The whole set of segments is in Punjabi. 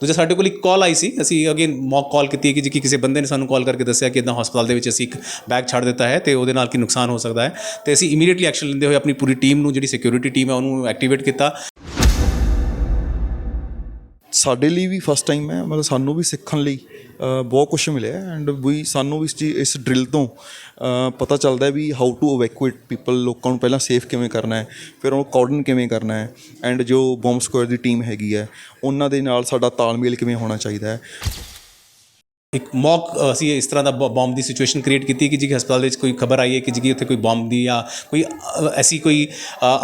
ਦੂਜਾ, ਸਾਡੇ ਕੋਲ ਇੱਕ ਕਾਲ ਆਈ ਸੀ। ਅਸੀਂ ਅਗੇਨ ਮੌਕ ਕਾਲ ਕੀਤੀ ਕਿ ਜੀ ਕਿ ਕਿਸੇ ਬੰਦੇ ਨੇ ਸਾਨੂੰ ਕਾਲ ਕਰਕੇ ਦੱਸਿਆ ਕਿ ਇਦਾਂ ਹਸਪਤਾਲ ਦੇ ਵਿੱਚ ਅਸੀਂ ਇੱਕ ਬੈਗ ਛੱਡ ਦਿੱਤਾ ਹੈ ਤੇ ਉਹਦੇ ਨਾਲ ਕੀ ਨੁਕਸਾਨ ਹੋ ਸਕਦਾ ਹੈ। ਤੇ ਅਸੀਂ ਇਮੀਡੀਏਟਲੀ ਐਕਸ਼ਨ ਲੈਂਦੇ ਹੋਏ ਆਪਣੀ ਪੂਰੀ ਟੀਮ ਨੂੰ, ਜਿਹੜੀ ਸਿਕਿਉਰਿਟੀ ਟੀਮ ਹੈ, ਉਹਨੂੰ ਐਕਟੀਵੇਟ ਕੀਤਾ। ਸਾਡੇ ਲਈ ਵੀ ਫਸਟ ਟਾਈਮ ਹੈ, ਮਤਲਬ ਸਾਨੂੰ ਵੀ ਸਿੱਖਣ ਲਈ ਬਹੁਤ ਕੁਝ ਮਿਲਿਆ ਐਂਡ ਵੀ ਸਾਨੂੰ ਇਸ ਚੀਜ਼ ਇਸ ਡਰਿਲ ਤੋਂ ਪਤਾ ਚੱਲਦਾ ਵੀ ਹਾਊ ਟੂ ਇਵੈਕੂਏਟ ਪੀਪਲ ਲੋਕਾਂ ਨੂੰ ਪਹਿਲਾਂ ਸੇਫ ਕਿਵੇਂ ਕਰਨਾ ਹੈ, ਫਿਰ ਉਹ ਕੋਰਡਨ ਕਿਵੇਂ ਕਰਨਾ ਹੈ ਐਂਡ ਜੋ ਬੰਬ ਸਕੁਐਡ ਦੀ ਟੀਮ ਹੈਗੀ ਹੈ, ਉਹਨਾਂ ਦੇ ਨਾਲ ਸਾਡਾ ਤਾਲਮੇਲ ਕਿਵੇਂ ਹੋਣਾ ਚਾਹੀਦਾ ਹੈ। ਇੱਕ ਮੌਕ ਅਸੀਂ ਇਸ ਤਰ੍ਹਾਂ ਦਾ ਬੰਬ ਦੀ ਸਿਚੁਏਸ਼ਨ ਕ੍ਰੀਏਟ ਕੀਤੀ ਕਿ ਜੀ ਹਸਪਤਾਲ ਦੇ ਵਿੱਚ ਕੋਈ ਖਬਰ ਆਈ ਹੈ ਕਿ ਜੀ ਉੱਥੇ ਕੋਈ ਬੰਬ ਦੀ ਜਾਂ ਕੋਈ ਐਸੀ ਕੋਈ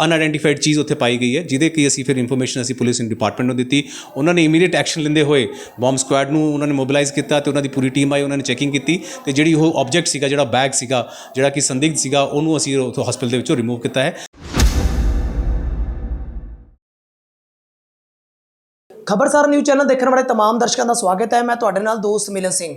ਅਨਆਇਡੈਂਟੀਫਾਈਡ ਚੀਜ਼ ਉੱਥੇ ਪਾਈ ਗਈ ਹੈ, ਜਿਹਦੇ ਕਿ ਅਸੀਂ ਫਿਰ ਇਨਫੋਰਮੇਸ਼ਨ ਅਸੀਂ ਪੁਲਿਸ ਡਿਪਾਰਟਮੈਂਟ ਨੂੰ ਦਿੱਤੀ। ਉਹਨਾਂ ਨੇ ਇਮੀਡੀਏਟ ਐਕਸ਼ਨ ਲੈਂਦੇ ਹੋਏ ਬੰਬ ਸਕੁਐਡ ਨੂੰ ਉਹਨਾਂ ਨੇ ਮੋਬਿਲਾਈਜ਼ ਕੀਤਾ ਤੇ ਉਹਨਾਂ ਦੀ ਪੂਰੀ ਟੀਮ ਆਈ, ਉਹਨਾਂ ਨੇ ਚੈਕਿੰਗ ਕੀਤੀ ਤੇ ਜਿਹੜੀ ਉਹ ਆਬਜੈਕਟ ਸੀਗਾ, ਜਿਹੜਾ ਬੈਗ ਸੀਗਾ, ਜਿਹੜਾ ਕਿ ਸੰਦਿਗਧ ਸੀਗਾ, ਉਹਨੂੰ ਅਸੀਂ ਉੱਥੋਂ ਹਸਪਤਾਲ ਦੇ ਵਿੱਚੋਂ ਰਿਮੂਵ ਕੀਤਾ ਹੈ। ਖਬਰਸਾਰ ਨਿਊਜ਼ ਚੈਨਲ ਦੇਖਣ ਵਾਲੇ तमाम ਦਰਸ਼ਕਾਂ ਦਾ ਸਵਾਗਤ ਹੈ ਮੈਂ ਤੁਹਾਡੇ ਨਾਲ ਦੋਸਤ ਮਿਲਨ ਸਿੰਘ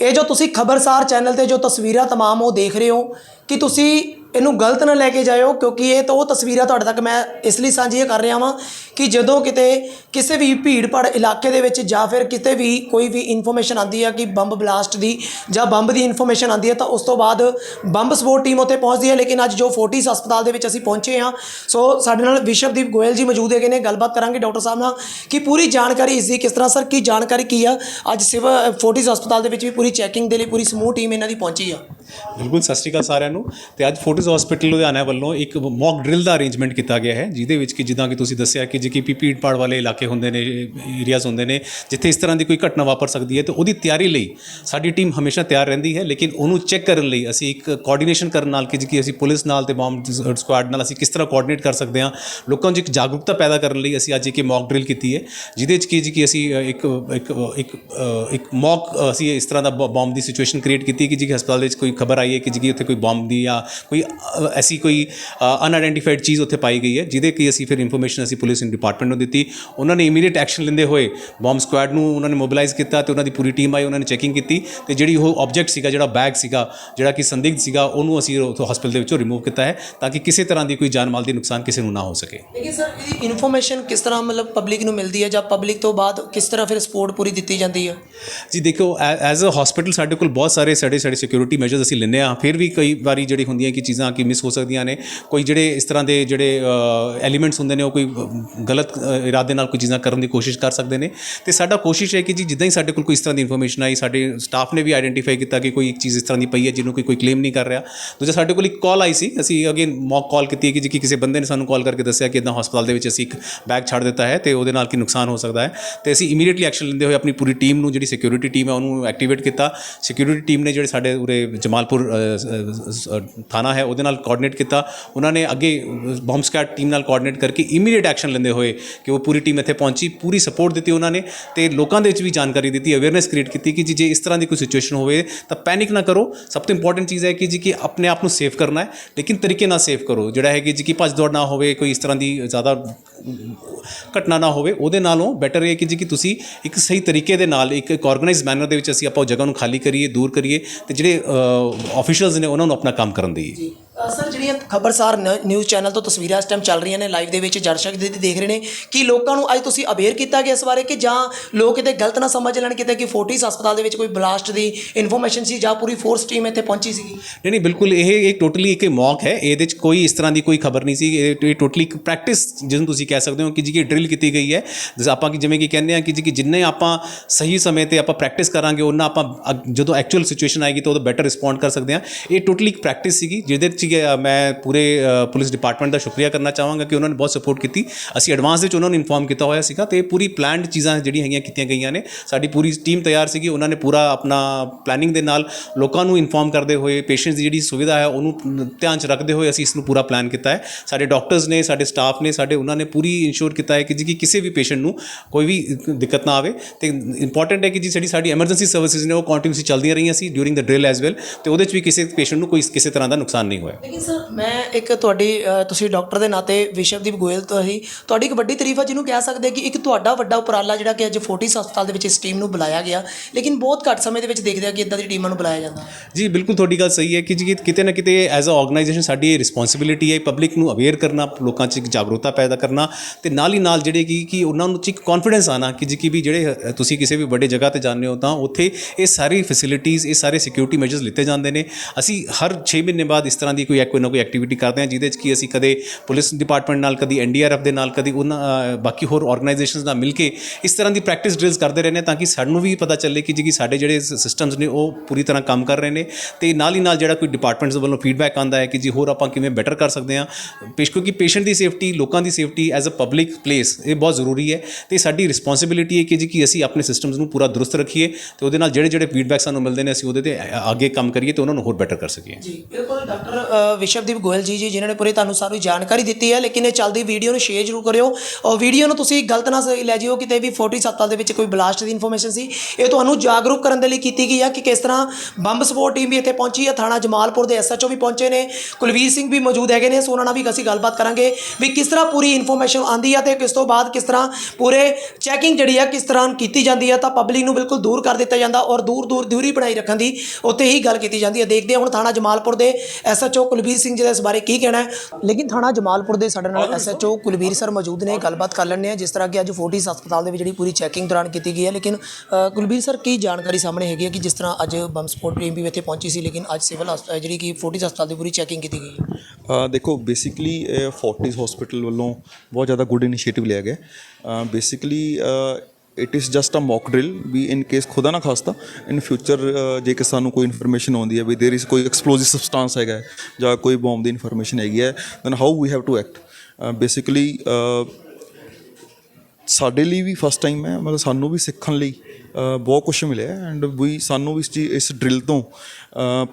ਇਹ ਜੋ ਤੁਸੀਂ ਖਬਰਸਾਰ ਚੈਨਲ ਤੇ ਜੋ ਤਸਵੀਰਾਂ तमाम ਉਹ ਦੇਖ ਰਹੇ ਹੋ ਕਿ ਤੁਸੀਂ ਇਹਨੂੰ ਗਲਤ ਨਾ ਲੈ ਕੇ ਜਾਇਓ, ਕਿਉਂਕਿ ਇਹ ਤਾਂ ਉਹ ਤਸਵੀਰਾਂ ਤੁਹਾਡੇ ਤੱਕ ਮੈਂ ਇਸ ਲਈ ਸਾਂਝੀਆਂ ਕਰ ਰਿਹਾ ਵਾਂ ਕਿ ਜਦੋਂ ਕਿਤੇ ਕਿਸੇ ਵੀ ਭੀੜ-ਭਾੜ ਇਲਾਕੇ ਦੇ ਵਿੱਚ ਜਾਂ ਫਿਰ ਕਿਤੇ ਵੀ ਕੋਈ ਵੀ ਇਨਫੋਰਮੇਸ਼ਨ ਆਉਂਦੀ ਹੈ ਕਿ ਬੰਬ ਬਲਾਸਟ ਦੀ ਜਾਂ ਬੰਬ ਦੀ ਇਨਫੋਰਮੇਸ਼ਨ ਆਉਂਦੀ ਹੈ ਤਾਂ ਉਸ ਤੋਂ ਬਾਅਦ ਬੰਬ ਸਪੋਰਟ ਟੀਮ ਉੱਥੇ ਪਹੁੰਚਦੀ ਹੈ ਲੇਕਿਨ ਅੱਜ ਜੋ ਫੋਰਟਿਸ ਹਸਪਤਾਲ ਦੇ ਵਿੱਚ ਅਸੀਂ ਪਹੁੰਚੇ ਹਾਂ, ਸੋ ਸਾਡੇ ਨਾਲ ਵਿਸ਼ਵਦੀਪ ਗੋਇਲ ਜੀ ਮੌਜੂਦ ਹੈਗੇ ਨੇ, ਗੱਲਬਾਤ ਕਰਾਂਗੇ ਡਾਕਟਰ ਸਾਹਿਬ ਨਾਲ ਕਿ ਪੂਰੀ ਜਾਣਕਾਰੀ ਇਸ ਦੀ ਕਿਸ ਤਰ੍ਹਾਂ ਸਰ, ਕੀ ਜਾਣਕਾਰੀ ਕੀ ਆ? ਅੱਜ ਸਿਵਲ ਫੋਰਟਿਸ ਹਸਪਤਾਲ ਦੇ ਵਿੱਚ ਵੀ ਪੂਰੀ ਚੈਕਿੰਗ ਦੇ ਲਈ ਪੂਰੀ ਸਮੂਹ ਟੀਮ ਇਹਨਾਂ ਦੀ ਪਹੁੰਚੀ ਆ। ਬਿਲਕੁਲ, ਸਤਿ ਸ਼੍ਰੀ ਅਕਾਲ ਸਾਰਿਆਂ ਨੂੰ। ਤੇ ਅੱਜ ਫੋਰਟਿਸ ਹਸਪੀਟਲ ਲੁਧਿਆਣਾ ਵੱਲੋਂ ਇੱਕ ਮੌਕ ਡਰਿਲ ਦਾ ਅਰੇਂਜਮੈਂਟ ਕੀਤਾ ਗਿਆ ਹੈ, ਜਿਹਦੇ ਵਿੱਚ ਕਿ ਜਿੱਦਾਂ ਕਿ ਤੁਸੀਂ ਦੱਸਿਆ ਕਿ ਜੇ ਕਿ ਭੀੜ ਪਾੜ ਵਾਲੇ ਇਲਾਕੇ ਹੁੰਦੇ ਨੇ ਏਰੀਆਜ਼ ਹੁੰਦੇ ਨੇ, ਜਿੱਥੇ ਇਸ ਤਰ੍ਹਾਂ ਦੀ ਕੋਈ ਘਟਨਾ ਵਾਪਰ ਸਕਦੀ ਹੈ, ਤੇ ਉਹਦੀ ਤਿਆਰੀ ਲਈ ਸਾਡੀ ਟੀਮ ਹਮੇਸ਼ਾ ਤਿਆਰ ਰਹਿੰਦੀ ਹੈ, ਲੇਕਿਨ ਉਹਨੂੰ ਚੈੱਕ ਕਰਨ ਲਈ ਅਸੀਂ ਇੱਕ ਕੋਆਰਡੀਨੇਸ਼ਨ ਕਰਨ ਨਾਲ ਕਿ ਜੀ ਕਿ ਅਸੀਂ ਪੁਲਿਸ ਨਾਲ ਤੇ ਬੰਬ ਸਕੁਆਡ ਨਾਲ ਅਸੀਂ ਕਿਸ ਤਰ੍ਹਾਂ ਕੋਆਰਡੀਨੇਟ ਕਰ ਸਕਦੇ ਹਾਂ, ਲੋਕਾਂ 'ਚ ਇੱਕ ਜਾਗਰੂਕਤਾ ਪੈਦਾ ਕਰਨ ਲਈ ਅਸੀਂ ਅੱਜ ਇੱਕ ਮੌਕ ਡਰਿਲ ਕੀਤੀ ਹੈ, ਜਿਹਦੇ ਵਿੱਚ ਕਿ ਜੀ ਕਿ ਅਸੀਂ ਇੱਕ ਇੱਕ ਇੱਕ ਇੱਕ ਮੌਕ ਅਸੀਂ ਇਸ ਤਰ੍ਹਾਂ ਦਾ ਬੰਬ ਦੀ ਸਿਚੁਏਸ਼ਨ ਕ੍ਰੀਏਟ ਕੀਤੀ ਕਿ ਜੀ ਹਸਪਤਾਲ ਦੇ ਵਿੱਚ ਕੋਈ ਖਬਰ ਆਈ ਹੈ ਕਿ ਜੀ ਉੱਥੇ ਕੋਈ ਬੰਬ ਦੀ ਜਾਂ ਕੋਈ ਐਸੀ ਕੋਈ ਅਨਆਇਡੈਂਟੀਫਾਈਡ ਚੀਜ਼ ਉੱਥੇ ਪਾਈ ਗਈ ਹੈ ਜਿਹਦੇ ਕਿ ਅਸੀਂ ਫਿਰ ਇਨਫੋਰਮੇਸ਼ਨ ਅਸੀਂ ਪੁਲਿਸ ਡਿਪਾਰਟਮੈਂਟ ਨੂੰ ਦਿੱਤੀ। ਉਹਨਾਂ ਨੇ ਇਮੀਡੀਏਟ ਐਕਸ਼ਨ ਲੈਂਦੇ ਹੋਏ ਬੰਬ ਸਕੁਐਡ ਨੂੰ ਉਹਨਾਂ ਨੇ ਮੋਬਿਲਾਈਜ਼ ਕੀਤਾ ਤੇ ਉਹਨਾਂ ਦੀ ਪੂਰੀ ਟੀਮ ਆਈ ਉਹਨਾਂ ਨੇ ਚੈਕਿੰਗ ਕੀਤੀ ਤੇ ਜਿਹੜੀ ਉਹ ਆਬਜੈਕਟ ਸੀਗਾ ਜਿਹੜਾ ਬੈਗ ਸੀਗਾ ਜਿਹੜਾ ਕਿ ਸੰਦਿਗਧ ਸੀਗਾ ਉਹਨੂੰ ਅਸੀਂ ਉੱਥੋਂ ਹਸਪਤਾਲ ਦੇ ਵਿੱਚੋਂ ਰਿਮੂਵ ਕੀਤਾ ਹੈ ਤਾਂ ਕਿ ਕਿਸੇ ਤਰ੍ਹਾਂ ਦੀ ਕੋਈ ਜਾਨ ਮਾਲ ਦੀ ਨੁਕਸਾਨ ਕਿਸੇ ਨੂੰ ਨਾ ਹੋ ਸਕੇ। ਲੇਕਿਨ ਸਰ ਇਹਦੀ ਇਨਫੋਰਮੇਸ਼ਨ ਕਿਸ ਤਰ੍ਹਾਂ ਮਤਲਬ ਪਬਲਿਕ ਨੂੰ ਮਿਲਦੀ ਹੈ ਜਾਂ ਪਬਲਿਕ ਤੋਂ ਬਾਅਦ ਕਿਸ ਤਰ੍ਹਾਂ ਫਿਰ ਸਪੋਰਟ ਪੂਰੀ ਦਿੱਤੀ ਜਾਂਦੀ ਹੈ? ਜੀ ਦੇਖੋ ਐਜ਼ ਅ ਹਸਪੀਟਲ ਸਾਡੇ ਕੋਲ ਬਹੁਤ ਸਾਰੇ ਸਾਡੇ ਸਾਡੇ ਸਿਕਿਉਰਿਟੀ ਮੈਜਰਸ ਅਸੀਂ ਲੈਂਦੇ ਆ ਫਿਰ ਵੀ ਕਈ ਵਾਰੀ ਜਿਹੜੀ ਹੁੰਦੀਆਂ ਕਿ ਚੀਜ਼ਾਂ ਕਿ ਮਿਸ ਹੋ ਸਕਦੀਆਂ ਨੇ। ਕੋਈ ਜਿਹੜੇ ਇਸ ਤਰ੍ਹਾਂ ਦੇ ਜਿਹੜੇ ਐਲੀਮੈਂਟਸ ਹੁੰਦੇ ਨੇ, ਉਹ ਕੋਈ ਗਲਤ ਇਰਾਦੇ ਨਾਲ ਕੋਈ ਚੀਜ਼ਾਂ ਕਰਨ ਦੀ ਕੋਸ਼ਿਸ਼ ਕਰ ਸਕਦੇ ਨੇ। ਤੇ ਸਾਡਾ ਕੋਸ਼ਿਸ਼ ਹੈ ਕਿ ਜੀ ਜਿੱਦਾਂ ਹੀ ਸਾਡੇ ਕੋਲ ਕੋਈ ਇਸ ਤਰ੍ਹਾਂ ਦੀ ਇਨਫੋਰਮੇਸ਼ਨ ਆਈ, ਸਾਡੇ ਸਟਾਫ ਨੇ ਵੀ ਆਈਡੈਂਟੀਫਾਈ ਕੀਤਾ ਕਿ ਕੋਈ ਇੱਕ ਚੀਜ਼ ਇਸ ਤਰ੍ਹਾਂ ਦੀ ਪਈ ਹੈ ਜਿਹਨੂੰ ਕੋਈ ਕੋਈ ਕਲੇਮ ਨਹੀਂ ਕਰ ਰਿਹਾ। ਦੂਜਾ, ਸਾਡੇ ਕੋਲ ਇੱਕ ਕਾਲ ਆਈ ਸੀ। ਅਸੀਂ ਅਗੇਨ ਮੌਕ ਕਾਲ ਕੀਤੀ ਕਿ ਜੀ ਕਿ ਕਿਸੇ ਬੰਦੇ ਨੇ ਸਾਨੂੰ ਕਾਲ ਕਰਕੇ ਦੱਸਿਆ ਕਿ ਇਦਾਂ ਹਸਪਤਾਲ ਦੇ ਵਿੱਚ ਅਸੀਂ ਇੱਕ ਬੈਗ ਛੱਡ ਦਿੱਤਾ ਹੈ ਤੇ ਉਹਦੇ ਨਾਲ ਕੀ ਨੁਕਸਾਨ ਹੋ ਸਕਦਾ ਹੈ। ਤੇ ਅਸੀਂ ਇਮੀਡੀਏਟਲੀ ਐਕਸ਼ਨ ਲੈਂਦੇ ਹੋਏ ਆਪਣੀ ਪੂਰੀ ਟੀਮ ਨੂੰ, ਜਿਹੜੀ ਸਿਕਿਉਰਿਟੀ ਟੀਮ ਹੈ, ਉਹਨੂੰ ਐਕਟੀਵੇਟ ਕੀਤਾ। ਸਿਕਿਉਰਿਟੀ ਟੀਮ ਨੇ ਜਿਹੜੇ ਸਾਡੇ ਉਰੇ ਜਮਾ ਜਮਾਲਪੁਰ ਥਾਣਾ ਹੈ, ਉਹਦੇ ਨਾਲ ਕੋਆਰਡੀਨੇਟ ਕੀਤਾ। ਉਹਨਾਂ ਨੇ ਅੱਗੇ ਬੰਬ ਸਕੁਐਡ ਟੀਮ ਨਾਲ ਕੋਆਰਡੀਨੇਟ ਕਰਕੇ ਇਮੀਡੀਏਟ ਐਕਸ਼ਨ ਲੈਂਦੇ ਹੋਏ ਕਿ ਉਹ ਪੂਰੀ ਟੀਮ ਇੱਥੇ ਪਹੁੰਚੀ, ਪੂਰੀ ਸਪੋਰਟ ਦਿੱਤੀ ਉਹਨਾਂ ਨੇ ਤੇ ਲੋਕਾਂ ਦੇ ਵਿੱਚ ਵੀ ਜਾਣਕਾਰੀ ਦਿੱਤੀ ਅਵੇਅਰਨੈਸ ਕ੍ਰੀਏਟ ਕੀਤੀ ਕਿ ਜੀ, ਜੇ ਇਸ ਤਰ੍ਹਾਂ ਦੀ ਕੋਈ ਸਿਚੁਏਸ਼ਨ ਹੋਵੇ ਤਾਂ ਪੈਨਿਕ ਨਾ ਕਰੋ। ਸਭ ਤੋਂ ਇੰਪੋਰਟੈਂਟ ਚੀਜ਼ ਹੈ ਕਿ ਜੀ, ਕਿ ਆਪਣੇ ਆਪ ਨੂੰ ਸੇਫ ਕਰਨਾ ਹੈ, ਲੇਕਿਨ ਤਰੀਕੇ ਨਾਲ ਸੇਫ ਕਰੋ। ਜਿਹੜਾ ਹੈ ਕਿ ਜੀ, ਕਿ ਭੱਜ ਦੌੜ ਨਾ ਹੋਵੇ, ਕੋਈ ਇਸ ਤਰ੍ਹਾਂ ਦੀ ਜ਼ਿਆਦਾ ਘਟਨਾ ਨਾ ਹੋਵੇ, ਉਹਦੇ ਨਾਲੋਂ ਬੈਟਰ ਇਹ ਹੈ ਕਿ ਜੀ ਕਿ ਤੁਸੀਂ ਇੱਕ ਸਹੀ ਤਰੀਕੇ ਦੇ ਨਾਲ, ਇੱਕ ਇੱਕ ਆਰਗੇਨਾਈਜ਼ ਮੈਨਰ ਦੇ ਵਿੱਚ ਅਸੀਂ ਆਪਾਂ ਉਹ ਜਗ੍ਹਾ ਨੂੰ ਖਾਲੀ ਕਰੀਏ, ਦੂਰ ਕਰੀਏ ਤੇ ਜਿਹੜੇ ਆਫੀਸ਼ੀਅਲਸ ਨੇ ਉਹਨਾਂ ਨੂੰ ਆਪਣਾ ਕੰਮ ਕਰਨ ਦੇਈਏ। ਸਰ, ਜਿਹੜੀਆਂ ਖਬਰਸਾਰ ਨਿਊਜ਼ ਚੈਨਲ ਤੋਂ ਤਸਵੀਰਾਂ ਇਸ ਟਾਈਮ ਚੱਲ ਰਹੀਆਂ ਨੇ ਲਾਈਵ ਦੇ ਵਿੱਚ ਦਰਸ਼ਕ ਦੇ ਦੇਖ ਰਹੇ ਨੇ ਕਿ ਲੋਕਾਂ ਨੂੰ ਅੱਜ ਤੁਸੀਂ ਅਵੇਅਰ ਕੀਤਾ ਗਿਆ ਇਸ ਬਾਰੇ ਕਿ ਜਾਂ ਲੋਕ ਕਿਤੇ ਗਲਤ ਨਾ ਸਮਝ ਲੈਣ ਕਿਤੇ ਕਿ ਫੋਰਟਿਸ ਹਸਪਤਾਲ ਦੇ ਵਿੱਚ ਕੋਈ ਬਲਾਸਟ ਦੀ ਇਨਫੋਰਮੇਸ਼ਨ ਸੀ ਜਾਂ ਪੂਰੀ ਫੋਰਸ ਟੀਮ ਇੱਥੇ ਪਹੁੰਚੀ ਸੀਗੀ? ਨਹੀਂ ਨਹੀਂ, ਬਿਲਕੁਲ ਇਹ ਇੱਕ ਟੋਟਲੀ ਇੱਕ ਮੌਕ ਹੈ। ਇਹਦੇ ਵਿੱਚ ਕੋਈ ਇਸ ਤਰ੍ਹਾਂ ਦੀ ਕੋਈ ਖਬਰ ਨਹੀਂ ਸੀ। ਇਹ ਟੋਟਲੀ ਇੱਕ ਪ੍ਰੈਕਟਿਸ ਜਿਹਨੂੰ ਤੁਸੀਂ ਕਹਿ ਸਕਦੇ ਹੋ ਕਿ ਜੀ ਕਿ ਡਰਿਲ ਕੀਤੀ ਗਈ ਹੈ। ਜਿਸ ਆਪਾਂ ਕਿ ਜਿਵੇਂ ਕਿ ਕਹਿੰਦੇ ਆ ਕਿ ਜੀ ਕਿ ਜਿੰਨੇ ਆਪਾਂ ਸਹੀ ਸਮੇਂ ਤੇ ਆਪਾਂ ਪ੍ਰੈਕਟਿਸ ਕਰਾਂਗੇ ਉਹਨਾਂ ਆਪਾਂ ਅਗ- ਜਦੋਂ ਐਕਚੁਅਲ ਸਿਚੁਏਸ਼ਨ ਆਏਗੀ ਤਾਂ ਉਹਦਾ ਬੈਟਰ ਰਿਸਪੌਂਡ ਕਰ ਸਕਦੇ ਹਾਂ। ਇਹ ਟੋਟਲੀ ਇੱਕ ਪ੍ਰੈਕਟਿਸ ਸੀਗੀ, ਜਿਹਦੇ ਵਿੱਚ ਕਿ, ਮੈਂ ਪੂਰੇ ਪੁਲਿਸ ਡਿਪਾਰਟਮੈਂਟ ਦਾ ਸ਼ੁਕਰੀਆ ਕਰਨਾ ਚਾਹਾਂਗਾ ਕਿ ਉਹਨਾਂ ਨੇ ਬਹੁਤ ਸਪੋਰਟ ਕੀਤੀ। ਅਸੀਂ ਐਡਵਾਂਸ ਵਿੱਚ ਉਹਨਾਂ ਨੂੰ ਇਨਫੋਰਮ ਕੀਤਾ ਹੋਇਆ ਸੀਗਾ ਤੇ ਪੂਰੀ ਪਲਾਨਡ ਚੀਜ਼ਾਂ ਜਿਹੜੀਆਂ ਹੈਗੀਆਂ ਕੀਤੀਆਂ ਗਈਆਂ ਨੇ। ਸਾਡੀ ਪੂਰੀ ਟੀਮ ਤਿਆਰ ਸੀਗੀ ਉਹਨਾਂ ਨੇ ਪੂਰਾ ਆਪਣਾ ਪਲੈਨਿੰਗ ਦੇ ਨਾਲ ਲੋਕਾਂ ਨੂੰ ਇਨਫੋਰਮ ਕਰਦੇ ਹੋਏ ਪੇਸ਼ੈਂਟਸ ਦੀ ਜਿਹੜੀ ਸੁਵਿਧਾ ਹੈ ਉਹਨੂੰ ਧਿਆਨ 'ਚ ਰੱਖਦੇ ਹੋਏ ਅਸੀਂ ਇਸ ਨੂੰ ਪੂਰਾ ਪਲਾਨ ਕੀਤਾ ਹੈ। ਸਾਡੇ ਡਾਕਟਰਸ ਨੇ ਸਾਡੇ ਸਟਾਫ ਨੇ ਸਾਡੇ ਉਹਨਾਂ ਨੇ ਪੂਰੀ ਇਨਸ਼ੋਰ ਕੀਤਾ ਹੈ ਕਿ ਜੀ ਕਿ ਕਿਸੇ ਵੀ ਪੇਸ਼ੈਂਟ ਨੂੰ ਕੋਈ ਵੀ ਦਿੱਕਤ ਨਾ ਆਵੇ। ਤੇ ਇੰਪੋਰਟੈਂਟ ਹੈ ਕਿ ਜੀ ਸਾਡੀ ਸਾਡੀ ਐਮਰਜੈਂਸੀ ਸਰਵਿਸਿਜ਼ ਨੇ ਉਹ ਕੰਟੀਨਿਊਸਲੀ ਚੱਲਦੀਆਂ ਰਹੀਆਂ ਸੀ during the drill as well ਤੇ ਉਹਦੇ 'ਚ ਵੀ ਕਿਸੇ ਪੇਸ਼ੈਂਟ ਨੂੰ ਕੋਈ ਕਿਸੇ ਤਰ੍ਹਾਂ ਦਾ ਨੁਕਸਾਨ ਨਹੀਂ ਹੋਇਆ। ਲੇਕਿਨ ਸਰ, ਮੈਂ ਇੱਕ ਤੁਹਾਡੀ ਤੁਸੀਂ ਡਾਕਟਰ ਦੇ ਨਾਤੇ ਵਿਸ਼ਵਦੀਪ ਗੋਇਲ ਤੋਂ ਹੀ, ਤੁਹਾਡੀ ਇੱਕ ਵੱਡੀ ਤਾਰੀਫ ਹੈ ਜਿਹਨੂੰ ਕਹਿ ਸਕਦੇ ਕਿ ਇੱਕ ਤੁਹਾਡਾ ਵੱਡਾ ਉਪਰਾਲਾ ਜਿਹੜਾ ਕਿ ਅੱਜ ਫੋਰਟਿਸ ਹਸਪਤਾਲ ਦੇ ਵਿੱਚ ਇਸ ਟੀਮ ਨੂੰ ਬੁਲਾਇਆ ਗਿਆ। ਲੇਕਿਨ ਬਹੁਤ ਘੱਟ ਸਮੇਂ ਦੇ ਵਿੱਚ ਦੇਖਦੇ ਆ ਕਿ ਇਦਾਂ ਦੀ ਟੀਮਾਂ ਨੂੰ ਬੁਲਾਇਆ ਜਾਂਦਾ। ਜੀ, ਬਿਲਕੁਲ ਤੁਹਾਡੀ ਗੱਲ ਸਹੀ ਹੈ ਕਿ ਜੀ ਕਿਤੇ ਨਾ ਕਿਤੇ ਐਜ਼ ਅ ਆਰਗੇਨਾਈਜੇਸ਼ਨ ਸਾਡੀ ਇਹ ਰਿਸਪੌਂਸਿਬਿਲਿਟੀ ਹੈ ਪਬਲਿਕ ਨੂੰ ਅਵੇਅਰ ਕਰਨਾ, ਲੋਕਾਂ 'ਚ ਇੱਕ ਜਾਗਰੂਕਤਾ ਪੈਦਾ ਕਰਨਾ ਤੇ ਨਾਲ ਹੀ ਨਾਲ ਜਿਹੜੇ ਕਿ ਕਿ ਉਹਨਾਂ ਨੂੰ ਇੱਕ ਕੌਨਫੀਡੈਂਸ ਆਣਾ ਕਿ ਜੀ, ਕਿ ਵੀ ਜਿਹੜੇ ਤੁਸੀਂ ਕਿਸੇ ਵੀ ਵੱਡੇ ਜਗ੍ਹਾ ਤੇ ਜਾਂਦੇ ਹੋ ਤਾਂ ਉੱਥੇ ਇਹ ਸਾਰੀ ਫੈਸਿਲਿਟੀਜ਼ ਇਹ ਸਾਰੇ ਸਿਕਿਉਰਿਟੀ ਮੈਜਰਸ ਲਿੱਤੇ ਜਾਂਦੇ ਨੇ। ਅਸੀਂ ਹਰ 6 ਮਹੀਨੇ ਬਾਅਦ ਇਸ ਤਰ੍ਹਾਂ ਦੀ ਕੋਈ ਕੋਈ ਨਾ ਕੋਈ ਐਕਟੀਵਿਟੀ ਕਰਦੇ ਹਾਂ, ਜਿਹਦੇ 'ਚ ਕਿ ਅਸੀਂ ਕਦੇ ਪੁਲਿਸ ਡਿਪਾਰਟਮੈਂਟ ਨਾਲ, ਕਦੀ ਐਨਡੀਆਰਐਫ ਦੇ ਨਾਲ, ਕਦੀ ਉਹਨਾਂ ਬਾਕੀ ਹੋਰ ਆਰਗੇਨਾਈਜੇਸ਼ਨਸ ਨਾਲ ਮਿਲ ਕੇ ਇਸ ਤਰ੍ਹਾਂ ਦੀ ਪ੍ਰੈਕਟਿਸ ਡ੍ਰਿਲਸ ਕਰਦੇ ਰਹਿੰਦੇ ਹਾਂ ਤਾਂ ਕਿ ਸਾਨੂੰ ਵੀ ਪਤਾ ਚੱਲੇ ਕਿ ਜੀ ਕਿ ਸਾਡੇ ਜਿਹੜੇ ਸਿਸਟਮਸ ਨੇ, ਉਹ ਪੂਰੀ ਤਰ੍ਹਾਂ ਕੰਮ ਕਰ ਰਹੇ ਨੇ। ਤੇ ਨਾਲ ਹੀ ਨਾਲ ਜਿਹੜਾ ਕੋਈ ਡਿਪਾਰਟਮੈਂਟਸ ਵੱਲੋਂ ਫੀਡਬੈਕ ਆਉਂਦਾ ਹੈ ਕਿ ਜੀ ਹੋਰ ਆਪਾਂ ਕਿਵੇਂ ਬੈਟਰ ਕਰ ਸਕਦੇ ਹਾਂ। ਪੇਸ਼ ਕਿਉਂਕਿ ਪੇਸ਼ੈਂਟ ਦੀ ਸੇਫਟੀ ਲੋਕਾਂ ਦੀ safety as a public place ਇਹ ਬਹੁਤ ਜ਼ਰੂਰੀ ਹੈ। ਤੇ ਸਾਡੀ ਰਿਸਪੌਂਸਿਬਿਲਿਟੀ ਹੈ ਕਿ ਜੀ ਕਿ ਅਸੀਂ ਆਪਣੇ ਸਿਸਟਮਸ ਨੂੰ ਪੂਰਾ ਦਰੁਸਤ ਰੱਖੀਏ ਤੇ ਉਹਦੇ ਨਾਲ ਜਿਹੜੇ ਜਿਹੜੇ ਫੀਡਬੈਕ ਸਾਨੂੰ ਮਿਲਦੇ ਨੇ, ਅਸੀਂ ਉਹਦੇ ਤੇ ਅੱਗੇ ਕੰਮ ਕਰੀਏ ਤੇ ਉਹਨਾਂ ਨੂੰ ਹੋਰ ਬੈਟਰ ਕਰ ਸਕੀਏ। ਜੀ, ਬਿਲਕੁਲ ਡਾਕਟਰ ਵਿਸ਼ਵਦੀਪ ਗੋਇਲ ਜੀ ਜੀ, ਜਿਨ੍ਹਾਂ ਨੇ ਪੂਰੀ ਤੁਹਾਨੂੰ ਸਾਰੀ ਜਾਣਕਾਰੀ ਦਿੱਤੀ ਹੈ, ਲੇਕਿਨ ਇਹ ਚੱਲਦੀ ਵੀਡੀਓ ਨੂੰ ਸ਼ੇਅਰ ਜ਼ਰੂਰ ਕਰਿਓ। ਔਰ ਵੀਡੀਓ ਨੂੰ ਤੁਸੀਂ ਗਲਤ ਨਾ ਲੈ ਜਿਓ, ਕਿਤੇ ਵੀ 40 ਹਸਪਤਾਲ ਦੇ ਵਿੱਚ ਕੋਈ ਬਲਾਸਟ ਦੀ ਇਨਫੋਰਮੇਸ਼ਨ ਸੀ। ਇਹ ਤੁਹਾਨੂੰ ਜਾਗਰੂਕ ਕਰਨ ਦੇ ਲਈ ਕੀਤੀ ਗਈ ਹੈ ਕਿ ਕਿਸ ਤਰ੍ਹਾਂ ਬੰਬ ਸਪੋਰਟ ਟੀਮ ਵੀ ਇੱਥੇ ਪਹੁੰਚੀ ਹੈ। ਥਾਣਾ ਜਮਾਲਪੁਰ ਦੇ ਐਸਐਚਓ ਵੀ ਪਹੁੰਚੇ ਨੇ। ਕੁਲਵੀਰ ਸਿੰਘ ਵੀ ਮੌਜੂਦ ਹੈਗੇ ਨੇ। ਸੋ ਉਹਨਾਂ ਨਾਲ ਵੀ ਅਸੀਂ ਗੱਲਬਾਤ ਕਰਾਂਗੇ ਵੀ ਕਿਸ ਤਰ੍ਹਾਂ ਪੂਰੀ ਇਨਫੋਰਮੇਸ਼ਨ ਆਂਦੀ ਹੈ ਤੇ ਕਿਸ ਤੋਂ ਬਾਅਦ ਕਿਸ ਤਰ੍ਹਾਂ ਪੂਰੇ ਚੈਕਿੰਗ ਜਿਹੜੀ ਹੈ ਕਿਸ ਤਰ੍ਹਾਂ ਕੀਤੀ ਜਾਂਦੀ ਹੈ ਤਾਂ ਪਬਲਿਕ ਨੂੰ ਬਿਲਕੁਲ ਦੂਰ ਕਰ ਦਿੱਤਾ ਜਾਂਦਾ ਔਰ ਦੂਰ ਦੂਰ ਦੂਰੀ ਬਣਾਈ ਰੱਖਣ ਦੀ ਉੱਥੇ ਹੀ ਗੱਲ ਕੀਤੀ ਜਾਂਦੀ ਹੈ। ਦੇਖਦੇ ਹਾਂ ਹੁਣ ਥਾਣਾ ਜਮਾਲਪੁਰ ਦੇ ਐਸਐਚਓ ਕੁਲਵੀਰ ਸਿੰਘ ਜੀ ਦਾ ਇਸ ਬਾਰੇ ਕੀ ਕਹਿਣਾ ਹੈ? ਲੇਕਿਨ ਥਾਣਾ ਜਮਾਲਪੁਰ ਦੇ ਸਾਡੇ ਨਾਲ ਐਸਐਚਓ ਕੁਲਵੀਰ ਸਰ ਮੌਜੂਦ ਨੇ ਗੱਲਬਾਤ ਕਰ ਲੈਂਦੇ ਆ ਜਿਸ ਤਰ੍ਹਾਂ ਕਿ ਅੱਜ ਫੋਰਟਿਸ ਹਸਪਤਾਲ ਦੇ ਵਿੱਚ ਜਿਹੜੀ ਪੂਰੀ ਚੈਕਿੰਗ ਦੌਰਾਨ ਕੀਤੀ ਗਈ ਹੈ। ਲੇਕਿਨ ਅ, ਕੁਲਵੀਰ ਸਰ ਕੀ ਜਾਣਕਾਰੀ ਸਾਹਮਣੇ ਹੈਗੀ ਹੈ ਕਿ ਜਿਸ ਤਰ੍ਹਾਂ ਅੱਜ ਬੰਬ ਸਪੋਰਟ ਟੀਮ ਵੀ ਇੱਥੇ ਪਹੁੰਚੀ ਸੀ ਲੇਕਿਨ ਅੱਜ ਸਿਵਲ ਹਸਪਤਾਲ ਜਿਹੜੀ ਕਿ ਫੋਰਟਿਸ ਹਸਪਤਾਲ ਦੀ ਪੂਰੀ ਚੈਕਿੰਗ ਕੀਤੀ ਗਈ ਹੈ? ਦੇਖੋ ਬੇਸਿਕਲੀ ਫੋਰਟਿਸ ਹਸਪੀਟਲ ਵੱਲੋਂ ਬਹੁਤ ਜ਼ਿਆਦਾ ਗੁੱਡ ਇਨੀਸ਼ੀਏਟਿਵ ਲਿਆ ਗਿਆ basically it is just a mock drill we in case ਖੁਦਾ ਨਾ ਖਾਸਤਾ ਇਨ ਫਿਊਚਰ ਜੇ ਕਿ ਸਾਨੂੰ ਕੋਈ ਇਨਫੋਰਮੇਸ਼ਨ ਆਉਂਦੀ ਹੈ ਵੀ देयर इज ਕੋਈ ਐਕਸਪਲੋਸਿਵ ਸਬਸਟੈਂਸ ਹੈਗਾ ਹੈ ਜਾਂ ਕੋਈ ਬੰਬ ਦੀ ਇਨਫੋਰਮੇਸ਼ਨ ਹੈਗੀ ਹੈ then how we have to act basically ਸਾਡੇ ਲਈ ਵੀ ਫਸਟ ਟਾਈਮ ਹੈ ਮਤਲਬ ਸਾਨੂੰ ਵੀ ਸਿੱਖਣ ਲਈ ਅ, ਬਹੁਤ ਕੁਝ ਮਿਲਿਆ ਐਂਡ ਵੀ ਸਾਨੂੰ ਵੀ ਇਸ ਚੀਜ਼ ਇਸ ਡਰਿਲ ਤੋਂ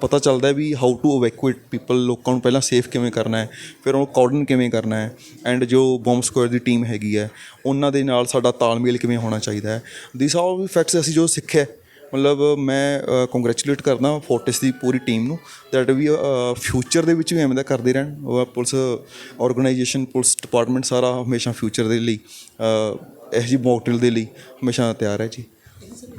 ਪਤਾ ਚੱਲਦਾ ਹੈ ਵੀ ਹਾਊ ਟੂ ਇਵੈਕੂਏਟ ਪੀਪਲ ਲੋਕਾਂ ਨੂੰ ਪਹਿਲਾਂ ਸੇਫ ਕਿਵੇਂ ਕਰਨਾ ਹੈ ਫਿਰ ਉਹਨੂੰ ਕੋਆਰਡਨ ਕਿਵੇਂ ਕਰਨਾ ਹੈ ਐਂਡ ਜੋ ਬੰਬ ਸਕੁਐਡ ਦੀ ਟੀਮ ਹੈਗੀ ਹੈ ਉਹਨਾਂ ਦੇ ਨਾਲ ਸਾਡਾ ਤਾਲਮੇਲ ਕਿਵੇਂ ਹੋਣਾ ਚਾਹੀਦਾ ਹੈ। ਥੀਸ ਆਰ ਵੀ ਫੈਕਟਸ ਅਸੀਂ ਜੋ ਸਿੱਖਿਆ ਮਤਲਬ ਮੈਂ ਕੰਗ੍ਰੈਚੁਲੇਟ ਕਰਦਾ ਫੋਰਟਿਸ ਦੀ ਪੂਰੀ ਟੀਮ ਨੂੰ ਦੈਟ ਵੀ ਫਿਊਚਰ ਦੇ ਵਿੱਚ ਵੀ ਐਵੇਂ ਦਾ ਕਰਦੇ ਰਹਿਣ ਪੁਲਿਸ ਆਰਗੇਨਾਈਜੇਸ਼ਨ ਪੁਲਿਸ ਡਿਪਾਰਟਮੈਂਟ ਸਾਰਾ ਹਮੇਸ਼ਾ ਫਿਊਚਰ ਦੇ ਲਈ ਅ, ਇਹੋ ਜਿਹੀ ਮੌਕਟੇਲ ਦੇ ਲਈ ਹਮੇਸ਼ਾ ਤਿਆਰ ਹੈ ਜੀ।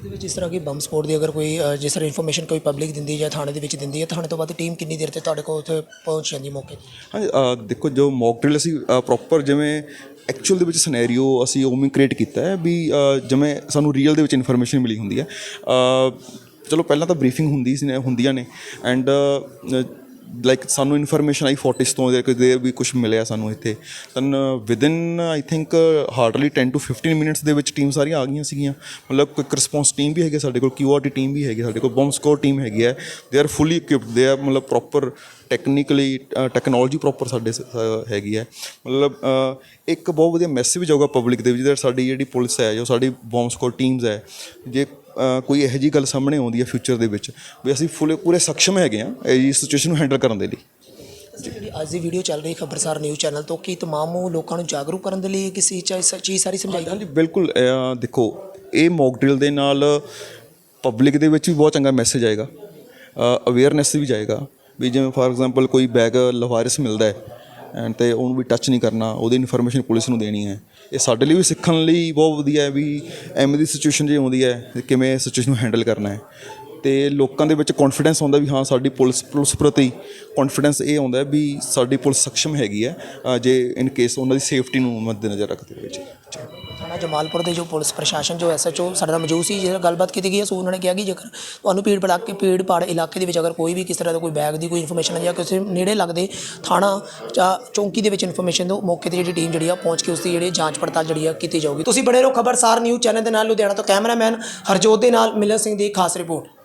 ਇਹਦੇ ਵਿੱਚ ਜਿਸ ਤਰ੍ਹਾਂ ਕਿ ਬੰਬ ਸਪੋਰਟ ਦੀ ਅਗਰ ਕੋਈ ਅ, ਜਿਸ ਤਰ੍ਹਾਂ ਇਨਫੋਰਮੇਸ਼ਨ ਕੋਈ ਪਬਲਿਕ ਦਿੰਦੀ ਜਾਂ ਥਾਣੇ ਦੇ ਵਿੱਚ ਦਿੰਦੀ ਹੈ ਥਾਣੇ ਤੋਂ ਬਾਅਦ ਟੀਮ ਕਿੰਨੀ ਦੇਰ ਤੇ ਤੁਹਾਡੇ ਕੋਲ ਉੱਥੇ ਪਹੁੰਚ ਜਾਂਦੀ ਹੈ ਮੌਕੇ ਤੇ? ਹਾਂ ਅ, ਦੇਖੋ ਜੋ ਮੌਕ ਡਰਿਲ ਅਸੀਂ ਪ੍ਰੋਪਰ ਜਿਵੇਂ ਐਕਚੁਅਲ ਦੇ ਵਿੱਚ ਸਿਨੈਰੀਓ ਅਸੀਂ ਉਵੇਂ ਕ੍ਰੀਏਟ ਕੀਤਾ ਹੈ ਵੀ ਅ, ਜਿਵੇਂ ਸਾਨੂੰ ਰੀਅਲ ਦੇ ਵਿੱਚ ਇਨਫੋਰਮੇਸ਼ਨ ਮਿਲੀ ਹੁੰਦੀ ਹੈ। ਅ, ਚਲੋ ਪਹਿਲਾਂ ਤਾਂ ਬਰੀਫਿੰਗ ਹੁੰਦੀ ਸੀ ਹੁੰਦੀਆਂ ਨੇ। ਐਂਡ ਲਾਈਕ ਸਾਨੂੰ ਇਨਫੋਰਮੇਸ਼ਨ ਆਈ ਫੋਰਟਿਸ ਤੋਂ ਦੇ ਦੇ ਵੀ ਕੁਝ ਮਿਲਿਆ ਸਾਨੂੰ ਇੱਥੇ। Then within I think hardly 10 to 15 minutes ਦੇ ਵਿੱਚ ਟੀਮ ਸਾਰੀਆਂ ਆ ਗਈਆਂ ਸੀਗੀਆਂ। ਮਤਲਬ ਕੁਇਕ ਰਿਸਪੌਂਸ ਟੀਮ ਵੀ ਹੈਗੀ ਸਾਡੇ ਕੋਲ ਕਿਊਆਰਟੀ ਟੀਮ ਵੀ ਹੈਗੀ ਸਾਡੇ ਕੋਲ ਬੰਬ ਸਕੋਰ ਟੀਮ ਹੈਗੀ ਹੈ ਦੇ ਆਰ ਫੁੱਲੀ ਇਕਵਿਪਡ ਦੇ ਆ ਮਤਲਬ ਪ੍ਰੋਪਰ ਟੈਕਨੀਕਲੀ ਟੈਕਨੋਲੋਜੀ ਪ੍ਰੋਪਰ ਸਾਡੇ ਹੈਗੀ ਹੈ ਮਤਲਬ ਇੱਕ ਬਹੁਤ ਵਧੀਆ ਮੈਸੇਜ ਜਾਊਗਾ ਪਬਲਿਕ ਦੇ ਵਿੱਚ ਸਾਡੀ ਜਿਹੜੀ ਪੁਲਿਸ ਹੈ, ਜੋ ਸਾਡੀ ਬੰਬ ਸਕੋਰ ਟੀਮਸ ਹੈ। ਜੇ ਕੋਈ ਇਹੋ ਜਿਹੀ ਗੱਲ ਸਾਹਮਣੇ ਆਉਂਦੀ ਹੈ ਫਿਊਚਰ ਦੇ ਵਿੱਚ ਵੀ ਅਸੀਂ ਫੁੱਲੇ ਪੂਰੇ ਸક્ષਮ ਹੈਗੇ ਆ ਇਹ ਜੀ ਸਿਚੁਏਸ਼ਨ ਨੂੰ ਹੈਂਡਲ ਕਰਨ ਦੇ ਲਈ। ਜਿਹੜੀ ਅੱਜ ਦੀ ਵੀਡੀਓ ਚੱਲ ਰਹੀ ਖਬਰਸਾਰ ਨਿਊਜ਼ ਚੈਨਲ ਤੋਂ ਕੀ ਤਮਾਮ ਉਹ ਲੋਕਾਂ ਨੂੰ ਜਾਗਰੂਕ ਕਰਨ ਦੇ ਲਈ ਕਿਸੇ ਚੀਜ਼ ਸਾਰੀ ਸਮਝਾਈ ਹਾਂਜੀ ਬਿਲਕੁਲ ਦੇਖੋ ਇਹ ਮੌਕ ਡਰਿਲ ਦੇ ਨਾਲ ਪਬਲਿਕ ਦੇ ਵਿੱਚ ਵੀ ਬਹੁਤ ਚੰਗਾ ਮੈਸੇਜ ਆਏਗਾ। ਅਵੇਅਰਨੈਸ ਵੀ ਜਾਏਗਾ। ਵੀ ਜਿਵੇਂ ਫਾਰ ਐਗਜ਼ਾਮਪਲ ਕੋਈ ਬੈਗ ਲਵਾਰਿਸ ਮਿਲਦਾ ਹੈ। ਐਂਡ ਤੇ ਉਹਨੂੰ ਵੀ ਟੱਚ ਨਹੀਂ ਕਰਨਾ, ਉਹਦੀ ਇਨਫੋਰਮੇਸ਼ਨ ਪੁਲਿਸ ਨੂੰ ਦੇਣੀ ਹੈ। ਇਹ ਸਾਡੇ ਲਈ ਵੀ ਸਿੱਖਣ ਲਈ ਬਹੁਤ ਵਧੀਆ ਹੈ ਵੀ ਐਵੇਂ ਦੀ ਸਿਚੁਏਸ਼ਨ ਜੇ ਆਉਂਦੀ ਹੈ ਤੇ ਕਿਵੇਂ ਸਿਚੁਏਸ਼ਨ ਨੂੰ ਹੈਂਡਲ ਕਰਨਾ ਹੈ। ਤੇ ਲੋਕਾਂ ਦੇ ਵਿੱਚ ਕੌਨਫੀਡੈਂਸ ਆਉਂਦਾ ਵੀ ਹਾਂ, ਸਾਡੀ ਪੁਲਿਸ ਪੁਲਿਸ ਪ੍ਰਤੀ ਕੌਨਫੀਡੈਂਸ ਇਹ ਆਉਂਦਾ ਵੀ ਸਾਡੀ ਪੁਲਿਸ ਸક્ષਮ ਹੈਗੀ ਹੈ ਜੇ ਇਨ ਕੇਸ ਉਹਨਾਂ ਦੀ ਸੇਫਟੀ ਨੂੰ ਮੱਦੇਨਜ਼ਰ ਰੱਖਦੇ ਹੋਏ ਜੀ। ਥਾਣਾ ਜਮਾਲਪੁਰ ਦੇ ਜੋ ਪੁਲਿਸ ਪ੍ਰਸ਼ਾਸਨ, ਜੋ ਐਸਐਚਓ ਸਾਡੇ ਨਾਲ ਮੌਜੂਦ ਸੀ, ਜਿਹੜਾ ਗੱਲਬਾਤ ਕੀਤੀ ਗਈ ਹੈ ਸੋ ਉਹਨਾਂ ਨੇ ਕਿਹਾ ਕਿ ਜੇਕਰ ਤੁਹਾਨੂੰ ਭੀੜ ਭੜਾਕੇ ਭੀੜ ਭਾੜ ਇਲਾਕੇ ਦੇ ਵਿੱਚ ਅਗਰ ਕੋਈ ਵੀ ਕਿਸ ਤਰ੍ਹਾਂ ਦਾ ਕੋਈ ਬੈਗ ਦੀ ਕੋਈ ਇਨਫੋਰਮੇਸ਼ਨ ਜਾਂ ਕਿਸੇ ਨੇੜੇ ਲੱਗਦੇ ਥਾਣਾ ਜਾਂ ਚੌਂਕੀ ਦੇ ਵਿੱਚ ਇਨਫੋਰਮੇਸ਼ਨ ਦਿਓ ਮੌਕੇ ਤੇ ਜਿਹੜੀ ਟੀਮ ਜਿਹੜੀ ਆ ਪਹੁੰਚ ਕੇ ਉਸ ਦੀ ਜਿਹੜੀ ਜਾਂਚ ਪੜਤਾਲ ਜਿਹੜੀ ਆ, ਕੀਤੀ ਜਾਊਗੀ। ਤੁਸੀਂ ਬਣੇ ਰਹੋ ਖਬਰਸਾਰ ਨਿਊਜ਼ ਚੈਨਲ ਦੇ ਨਾਲ, ਲੁਧਿਆਣਾ ਤੋਂ ਕੈਮਰਾਮੈਨ ਹਰਜੋਤ ਦੇ ਨਾਲ, ਮਿਲਨ ਸਿੰਘ ਦੀ ਖਾਸ ਰਿਪੋਰਟ।